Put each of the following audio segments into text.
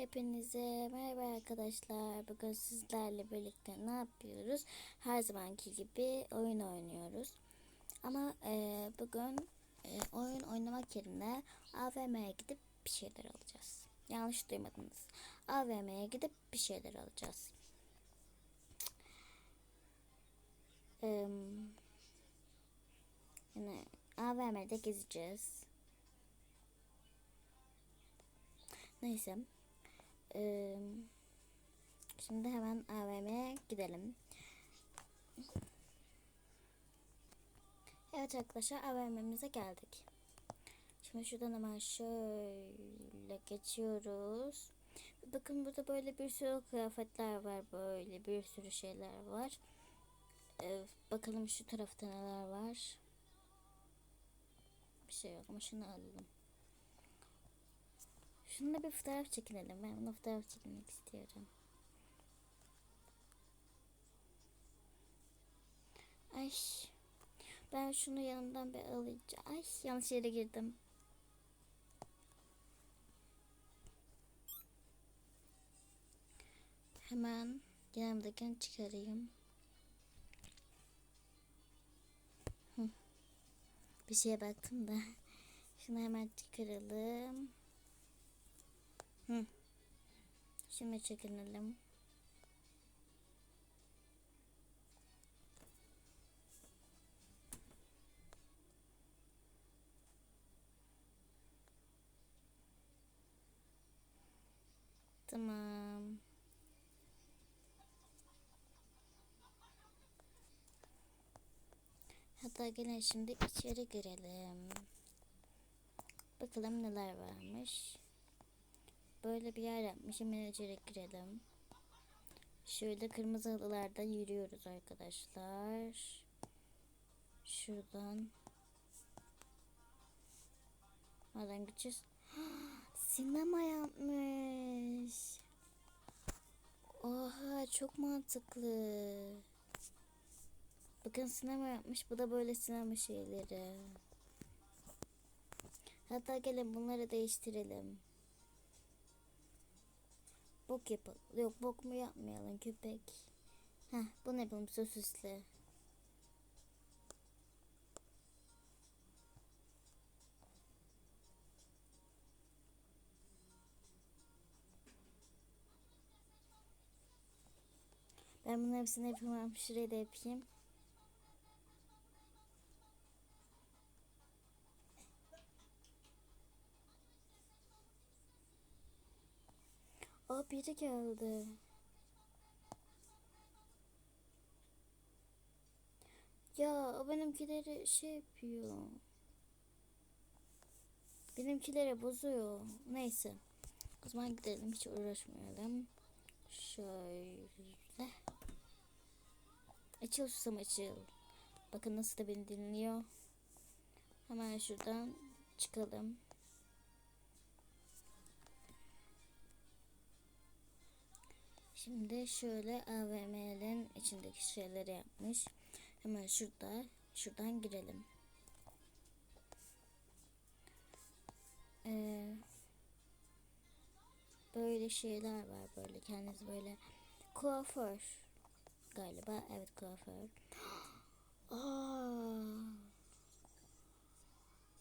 Hepinize merhaba arkadaşlar. Bugün sizlerle birlikte ne yapıyoruz? Her zamanki gibi oyun oynuyoruz. Ama e, bugün e, oyun oynamak yerine AVM'ye gidip bir şeyler alacağız. Yanlış duymadınız. AVM'ye gidip bir şeyler alacağız. E, yani AVM'de gezeceğiz. Neyse. Ee, şimdi hemen AVM'ye gidelim. Evet arkadaşlar AVM'mize geldik. Şimdi şuradan hemen şöyle geçiyoruz. Bakın burada böyle bir sürü kıyafetler var. Böyle bir sürü şeyler var. Ee, bakalım şu tarafta neler var. Bir şey yok ama şunu alalım. Şununla bir fotoğraf çekinelim. Ben bunu fotoğraf çekilmek istiyorum. Ay. Ben şunu yanımdan bir alacağım. Ay yanlış yere girdim. Hemen yanımdakini çıkarayım. Bir şeye baktım da. Şunu hemen çıkaralım. Hı. Şimdi çekinelim. Tamam. Hatta gene şimdi içeri girelim. Bakalım neler varmış. Böyle bir yer yapmış. Hemen içeri girelim. Şöyle kırmızı halılarda yürüyoruz arkadaşlar. Şuradan. Nereden gideceğiz? Sinema yapmış. Oha çok mantıklı. Bakın sinema yapmış. Bu da böyle sinema şeyleri. Hatta gelin bunları değiştirelim. Bok yapalım. Yok bok mu yapmayalım köpek. Heh bu ne yapalım sosisli. Ben bunların hepsini yapamam. Şurayı da yapayım. Aa biri geldi. Ya benimkileri şey yapıyor. Benimkileri bozuyor. Neyse. O zaman gidelim hiç uğraşmayalım. Şöyle. Açıl susam açıl. Bakın nasıl da beni dinliyor. Hemen şuradan çıkalım. Şimdi şöyle AVM'lerin içindeki şeyleri yapmış. Hemen şurada şuradan girelim. Ee, böyle şeyler var böyle kendiniz böyle kuaför galiba evet kuaför. Aa,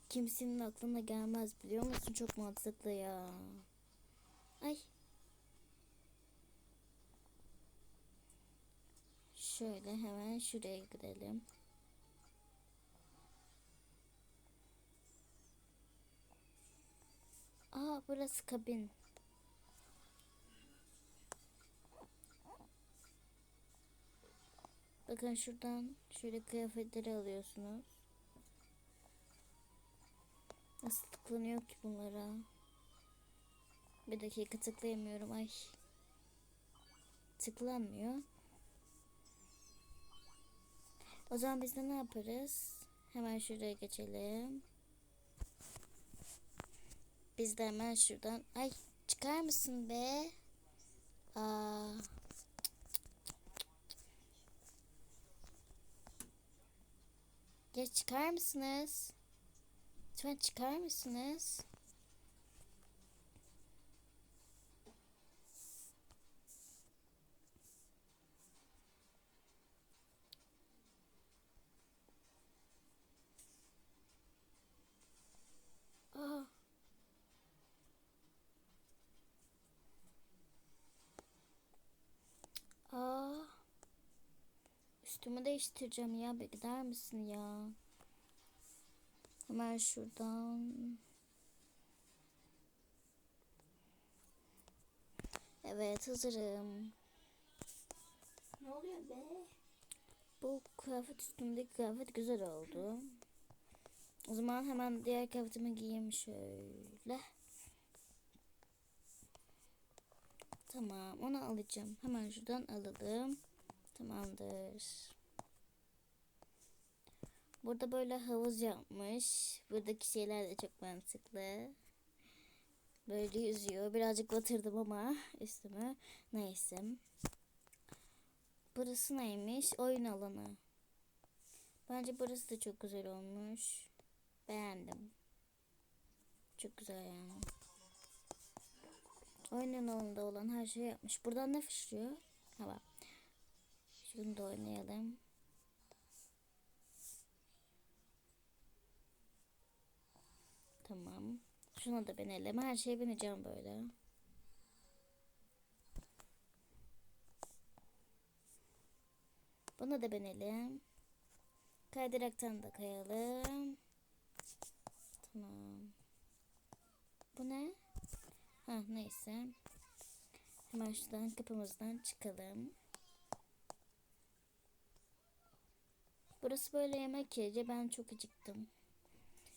kimsenin aklına gelmez biliyor musun çok mantıklı ya. Ay Şöyle hemen şuraya gidelim. Aa burası kabin. Bakın şuradan şöyle kıyafetleri alıyorsunuz. Nasıl tıklanıyor ki bunlara? Bir dakika tıklayamıyorum. Ay. Tıklanmıyor. O zaman biz de ne yaparız? Hemen şuraya geçelim. Biz de hemen şuradan... Ay çıkar mısın be? Aa. Ya çıkar mısınız? Lütfen çıkar mısınız? Üstümü değiştireceğim ya. Bir gider misin ya? Hemen şuradan. Evet hazırım. Ne oluyor be? Bu kıyafet üstümdeki kıyafet güzel oldu. O zaman hemen diğer kıyafetimi giyeyim şöyle. Tamam onu alacağım. Hemen şuradan alalım. Tamamdır. Burada böyle havuz yapmış. Buradaki şeyler de çok mantıklı. Böyle yüzüyor. Birazcık batırdım ama üstümü. Neyse. Burası neymiş? Oyun alanı. Bence burası da çok güzel olmuş. Beğendim. Çok güzel yani. Oyun alanında olan her şeyi yapmış. Buradan ne fışlıyor? Ha bak. Şunu da oynayalım. Tamam. Şuna da binelim. Her şeye bineceğim böyle. Buna da binelim. Kaydıraktan da kayalım. Tamam. Bu ne? Ha neyse. Hemen şuradan kapımızdan çıkalım. Burası böyle yemek yeri. Ben çok acıktım.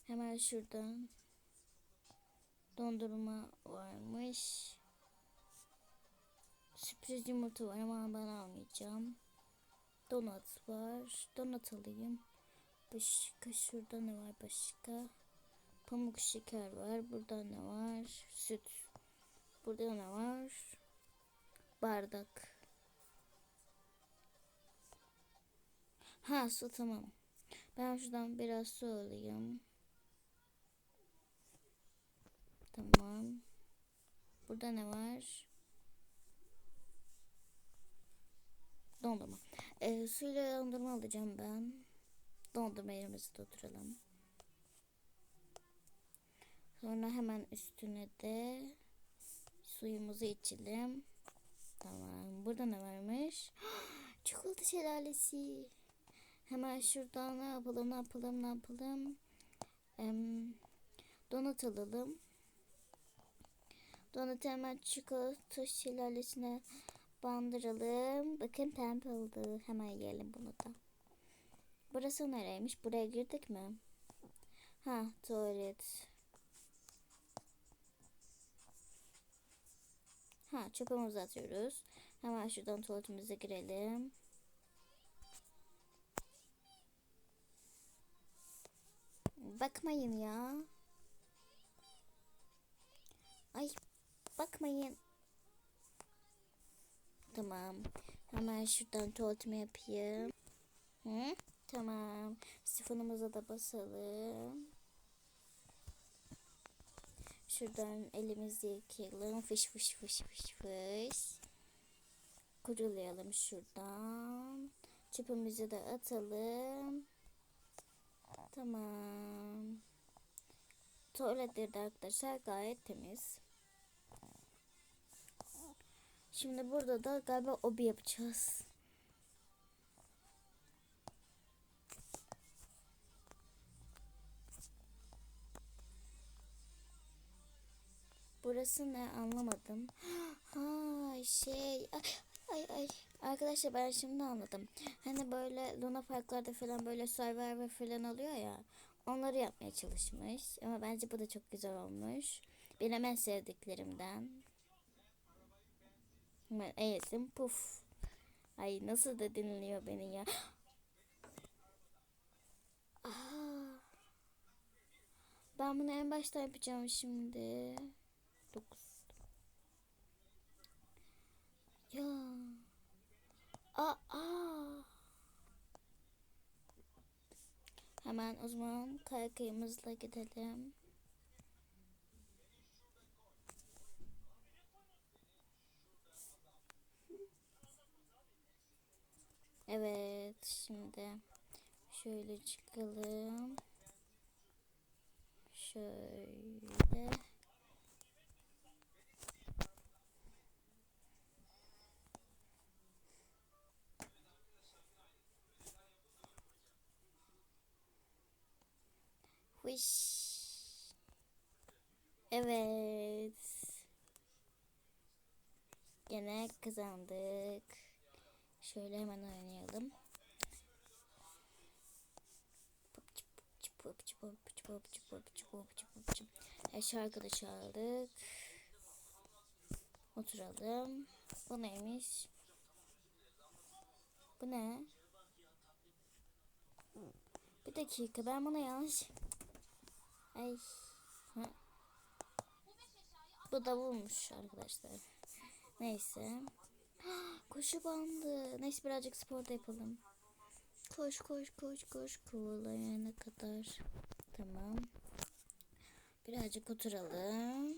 Hemen şuradan dondurma varmış. Sürpriz yumurta var ama ben almayacağım. Donut var. Donut alayım. Başka şurada ne var başka? Pamuk şeker var. Burada ne var? Süt. Burada ne var? Bardak. Ha su tamam. Ben şuradan biraz su alayım. Tamam. Burada ne var? Dondurma. Ee, suyla dondurma alacağım ben. Dondurma yerimizde oturalım. Sonra hemen üstüne de suyumuzu içelim. Tamam. Burada ne varmış? Çikolata şelalesi. Hemen şuradan ne yapalım ne yapalım ne yapalım. Ee, alalım. Donut hemen çikolata şelalesine bandıralım. Bakın pembe oldu. Hemen yiyelim bunu da. Burası nereymiş? Buraya girdik mi? Ha tuvalet. Ha çöpümüzü atıyoruz. Hemen şuradan tuvaletimize girelim. Bakmayın ya. Ay bakmayın. Tamam. Hemen şuradan tuvaletimi yapayım. Hı? Tamam. Sifonumuza da basalım. Şuradan elimizi yıkayalım. Fış fış fış fış fış. Kurulayalım şuradan. Çöpümüzü de atalım. Tamam. Tuvaletleri de arkadaşlar gayet temiz. Şimdi burada da galiba obi yapacağız. Burası ne anlamadım. Ha şey ay ay, arkadaşlar ben şimdi anladım. Hani böyle Luna Parklarda falan böyle Survivor falan oluyor ya. Onları yapmaya çalışmış. Ama bence bu da çok güzel olmuş. Benim en sevdiklerimden. Eyesim puf. Ay nasıl da dinliyor beni ya. Ben bunu en başta yapacağım şimdi. 9. Ya. Aa. Hemen o zaman kaykayımızla gidelim. Evet şimdi şöyle çıkalım. Şöyle. Uş. Evet. Gene kazandık. Şöyle hemen oynayalım. Evet, şarkı da çaldık. Oturalım. Bu neymiş? Bu ne? Bir dakika ben buna yanlış... Ay. Bu davulmuş arkadaşlar. Neyse. Koşu bandı. Neyse birazcık spor da yapalım. Koş koş koş koş kovalayana kadar. Tamam. Birazcık oturalım.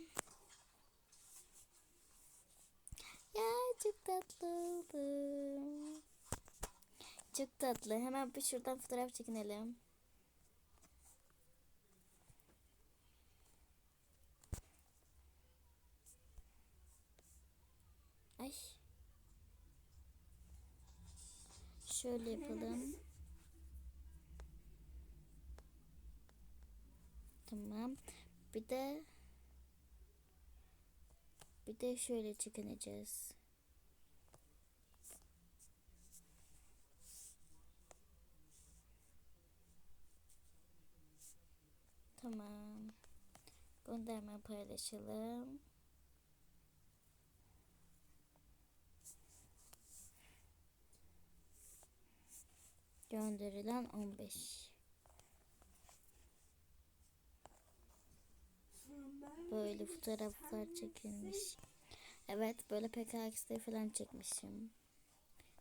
Ya çok tatlı oldu. Çok tatlı. Hemen bir şuradan fotoğraf çekinelim. Ay. Şöyle yapalım. Tamam. Bir de bir de şöyle çekineceğiz. Tamam. Hemen paylaşalım. Gönderilen 15. Böyle fotoğraflar çekilmiş. Evet böyle PKX'de falan çekmişim.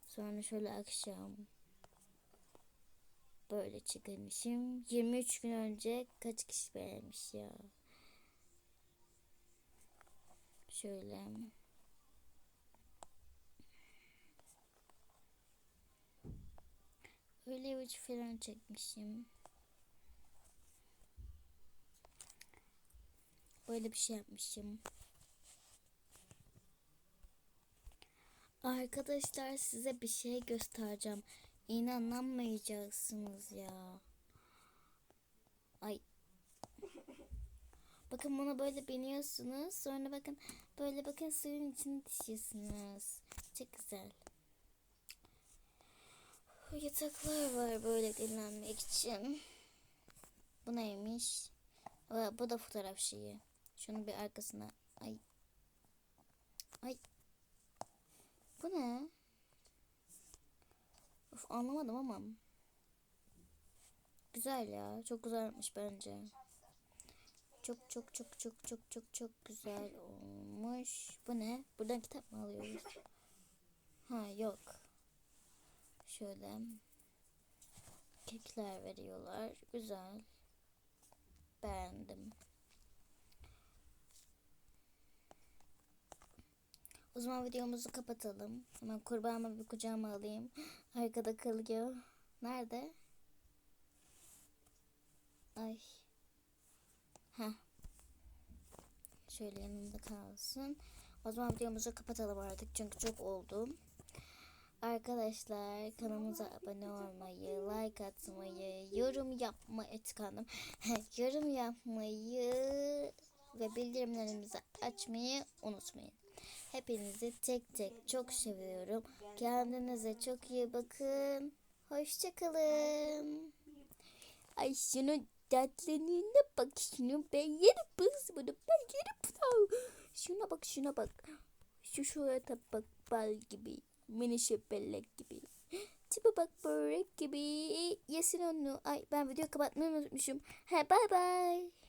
Sonra şöyle akşam. Böyle çekilmişim. 23 gün önce kaç kişi beğenmiş ya. Şöyle. Bir falan çekmişim. Böyle bir şey yapmışım. Arkadaşlar size bir şey göstereceğim. İnanamayacaksınız ya. Ay. Bakın buna böyle biniyorsunuz. Sonra bakın böyle bakın suyun içine düşüyorsunuz. Çok güzel. Yataklar var böyle dinlenmek için. Bu neymiş? Bu da fotoğraf şeyi. Şunu bir arkasına. Ay. Ay. Bu ne? Of anlamadım ama. Güzel ya. Çok güzelmiş bence. Çok çok çok çok çok çok çok güzel olmuş. Bu ne? Buradan kitap mı alıyoruz? Ha yok. Şöyle. Kekler veriyorlar. Güzel. Beğendim. O zaman videomuzu kapatalım. Hemen kurbağamı bir kucağıma alayım. Arkada kalıyor. Nerede? Ay. Ha. Şöyle yanımda kalsın. O zaman videomuzu kapatalım artık çünkü çok oldu. Arkadaşlar kanalımıza abone olmayı, like atmayı, yorum yapmayı tıkandım. yorum yapmayı ve bildirimlerimizi açmayı unutmayın. Hepinizi tek tek çok seviyorum. Kendinize çok iyi bakın. Hoşçakalın. Ay şunu tatlılığına bak şunu ben yerim kız bunu ben yerim. Şuna bak şuna bak. Şu şurada bak bal gibi. Mini şöpellek gibi. Tipe bak börek gibi. Yesin onu. Ay ben video kapatmayı unutmuşum. He bye bye.